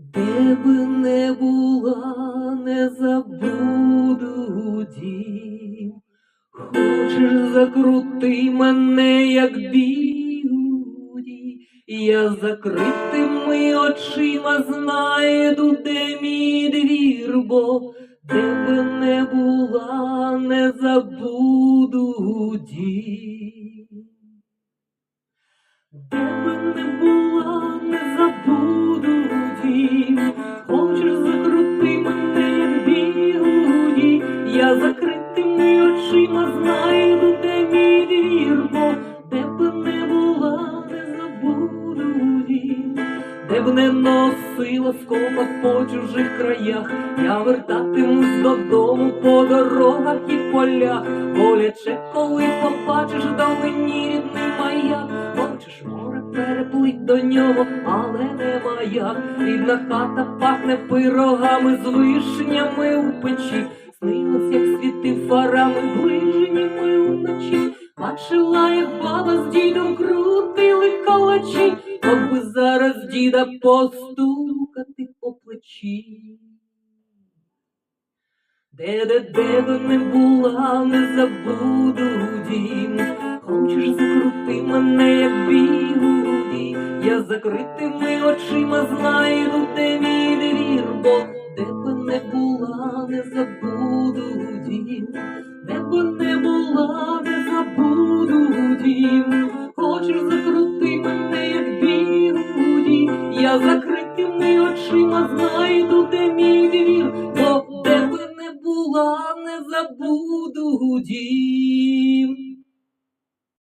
Де би не була, не забуду дім. Хочеш закрути мене, як бігуді, я закритими очима знайду, де мій двір, бо де би не була, не забуду дім. Де би не була, очима знайду, де мій двір, де би не була, не забуду дім. Де б не носила скопа по чужих краях, я вертатимусь додому по дорогах і полях. Боляче, коли побачиш вдалині рідний маяк, море переплить до нього, але не. Рідна хата пахне пирогами з вишнями у печі. Ближніми. Бачила, як баба з дідом крутили калачі, От би зараз діда постукати по плечі. Де, де, де би не була, не забуду дім. Хочеш закрути мене, як бігуді, я закритими очима знайду, де мій двір, бо де би не була, не забуду дім. Де він, хочеш закрути мене, як білуді, я закритими очима знайду, де мій двір, бо тебе не була, не забуду гудів.